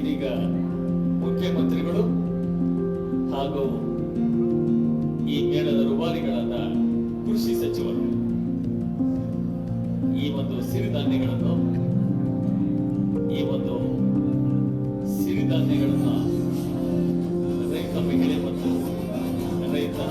ಇದೀಗ ಮುಖ್ಯಮಂತ್ರಿಗಳು ಹಾಗೂ ಈ ಮೇಳದ ರುವಾರಿಗಳಾದ ಕೃಷಿ ಸಚಿವರು ಈ ಒಂದು ಸಿರಿಧಾನ್ಯಗಳನ್ನು, ಈ ಒಂದು ಸಿರಿಧಾನ್ಯಗಳನ್ನು ರೈತ ಮಹಿಳೆ ಮತ್ತು ರೈತರ